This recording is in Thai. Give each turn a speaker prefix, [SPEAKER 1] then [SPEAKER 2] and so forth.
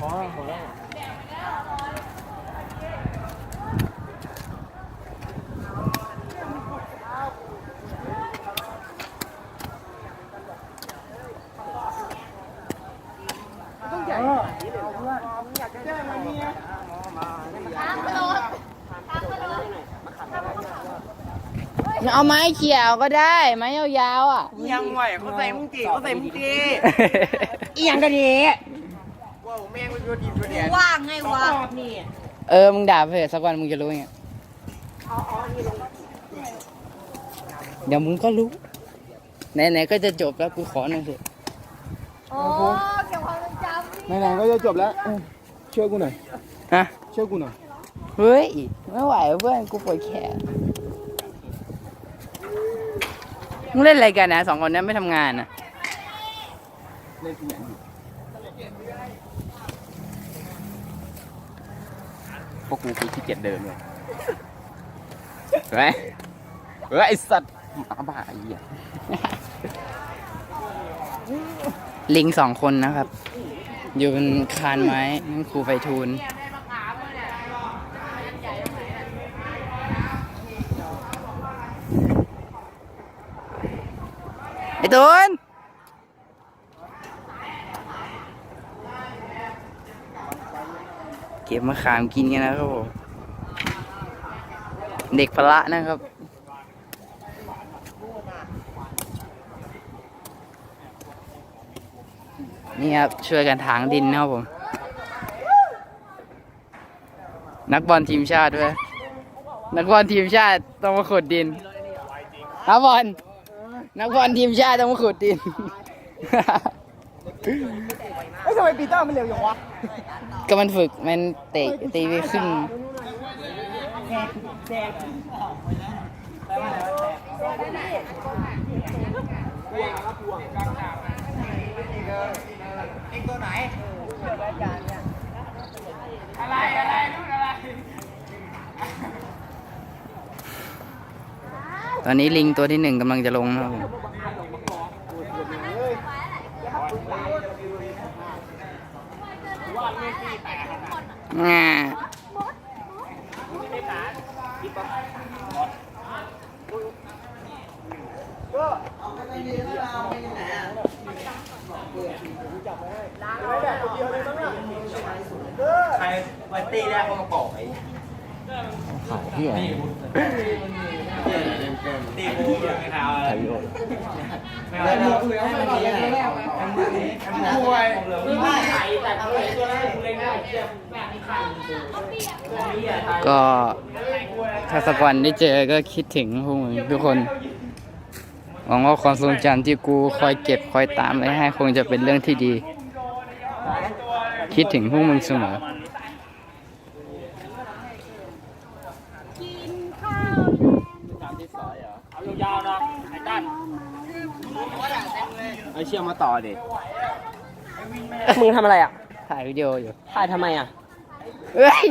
[SPEAKER 1] พอพอแล้ว
[SPEAKER 2] เอาไม้เขี่ยวก็ได้ ไม้ยาวๆอะ
[SPEAKER 1] ยังไหวเขาใส่มึงจีเขาใส่มึงจีอีหยังกันนี่ ว้าวแม่งมันโยนดีตัวเดียว
[SPEAKER 3] ว่างไงวะ
[SPEAKER 1] นี่
[SPEAKER 2] เออ มึงด่าไปเถอะสักวันมึงจะรู้ไงเดี๋ยวมึงก็รู้ ไหนๆก็จะจบแล้วกูขอหน่อยเถอะ
[SPEAKER 3] โอ้เก็บความทรงจำนี่
[SPEAKER 4] ไหนๆก็จะจบแล้วเออช่วยกูหน่อย
[SPEAKER 2] ฮะ
[SPEAKER 4] ช่วยกูหน่อย
[SPEAKER 2] เฮ้ย ไม่ไหวเพื่อนกูปวดแขนมึงเล่นอะไรกันนะสองคนนี้ไม่ทำงานนะ
[SPEAKER 4] เล่นที่ไหนอยู่ พวกกูคือขี้เกียจเดินเลยเฮ้ยเฮ้ยไอสัตว์หมาบ้าไอ้เหี้ย
[SPEAKER 2] ลิงสองคนนะครับ อยู่บนคานไม้นั่นครูไฟทูลไอ้ตูน ก็บมะขามกินกันนะครับผมเด็กพละนะครับ นี่ครับช่วยกันถางดินนะครับผม นักบอลทีมชาติด้วย นักบอลทีมชาติต้องมาขุดดินนักบอลนักบอลทีมชาติต้องมาขุดดิน
[SPEAKER 4] เอ้ยทำไมปีเตอร์มันเร็วอย่างวะ
[SPEAKER 2] ก็มันฝึกมันเตะตีไปครึ่งตอนนี้ลิงตัวที่หนึ่งกำลังจะลงนะครับผม อ่า
[SPEAKER 1] ใครไปตีแรกเขามาปอกไอ้
[SPEAKER 4] ขายที่ไหน
[SPEAKER 1] ตีกูอย่างไอ้เท้าอะไร
[SPEAKER 4] ขายวิโอ
[SPEAKER 1] ไม่เอาแล้วไม่เอาแล้วไม่เอาแล้วป่วยไม่ไข่แต่ตัวไหนตัวนั้นเล็งได้เจ็บแบบนี้ไข่
[SPEAKER 2] ก็ถ้าสักวันได้เจอก็คิดถึงพวกมึงทุกคนหวังว่าความทรงจำที่กูคอยเก็บคอยตามไว้ให้คงจะเป็นเรื่องที่ดี คิดถึงพวกมึงเสมอ
[SPEAKER 1] เอายาวๆนะไอ้ตั้น
[SPEAKER 4] ไอเชี่ยมาต่อเด็
[SPEAKER 1] มึงทำอะไรอะ
[SPEAKER 2] ถ่ายวิดีโออยู่
[SPEAKER 1] ถ่ายทำไมอะ
[SPEAKER 2] เฮ้ย